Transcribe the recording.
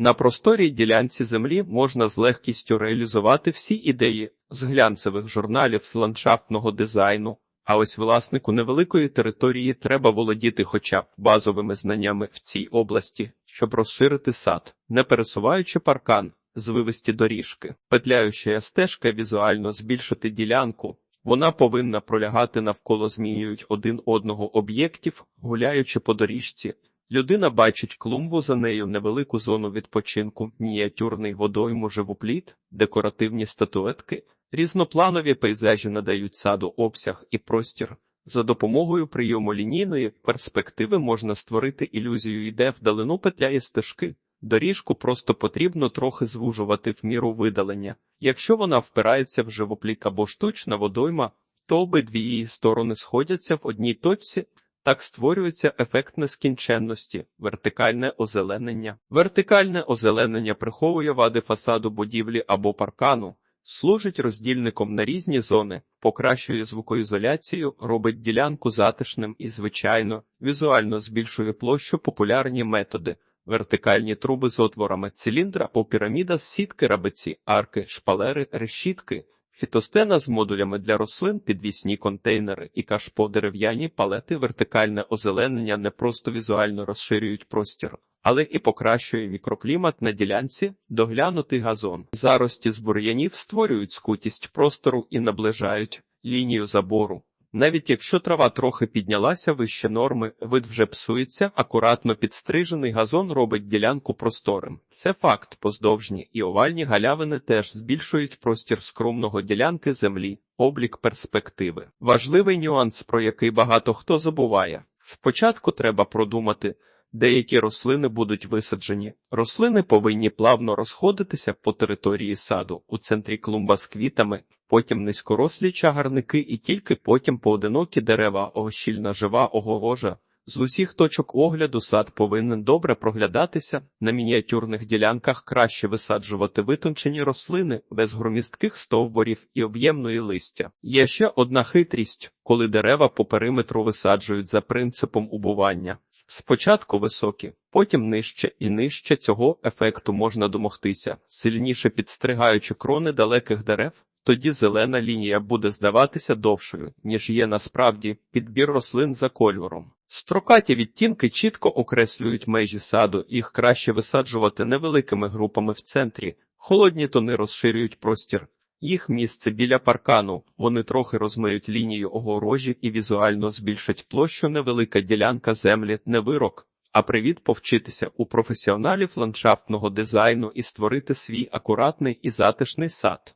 На просторій ділянці землі можна з легкістю реалізувати всі ідеї з глянцевих журналів з ландшафтного дизайну. А ось власнику невеликої території треба володіти хоча б базовими знаннями в цій області, щоб розширити сад, не пересуваючи паркан, звивисті доріжки, петляюча стежка візуально збільшити ділянку. Вона повинна пролягати навколо змінюють один одного об'єктів, гуляючи по доріжці. Людина бачить клумбу за нею невелику зону відпочинку, мініатюрний водойму живопліт, декоративні статуетки, різнопланові пейзажі надають саду обсяг і простір. За допомогою прийому лінійної перспективи можна створити ілюзію іде вдалину петляє стежки. Доріжку просто потрібно трохи звужувати в міру видалення. Якщо вона впирається в живопліт або штучна водойма, то обидві її сторони сходяться в одній точці. Так створюється ефект нескінченності, вертикальне озеленення. Вертикальне озеленення приховує вади фасаду будівлі або паркану, служить роздільником на різні зони, покращує звукоізоляцію, робить ділянку затишним і, звичайно, візуально збільшує площу популярні методи. Вертикальні труби з отворами циліндра або піраміда з сітки рабиці, арки, шпалери, решітки, фітостена з модулями для рослин, підвісні контейнери і кашпо дерев'яні палети вертикальне озеленення не просто візуально розширюють простір, але і покращує мікроклімат на ділянці, доглянутий газон. Зарості з бур'янів створюють скутість простору і наближають лінію забору. Навіть якщо трава трохи піднялася вище норми, вид вже псується, акуратно підстрижений газон робить ділянку просторим. Це факт, поздовжні і овальні галявини теж збільшують простір скромного ділянки землі, облік перспективи. Важливий нюанс, про який багато хто забуває. Спочатку треба продумати, деякі рослини будуть висаджені. Рослини повинні плавно розходитися по території саду, у центрі клумба з квітами, потім низькорослі чагарники і тільки потім поодинокі дерева, огощільна жива огорожа. З усіх точок огляду сад повинен добре проглядатися, на мініатюрних ділянках краще висаджувати витончені рослини без громістких стовбурів і об'ємної листя. Є ще одна хитрість, коли дерева по периметру висаджують за принципом убування. Спочатку високі, потім нижче і нижче цього ефекту можна домогтися, сильніше підстригаючи крони далеких дерев. Тоді зелена лінія буде здаватися довшою, ніж є насправді підбір рослин за кольором. Строкаті відтінки чітко окреслюють межі саду, їх краще висаджувати невеликими групами в центрі. Холодні тони розширюють простір. Їх місце біля паркану, вони трохи розмиють лінію огорожі і візуально збільшать площу невелика ділянка землі, не вирок, а привід повчитися у професіоналів ландшафтного дизайну і створити свій акуратний і затишний сад.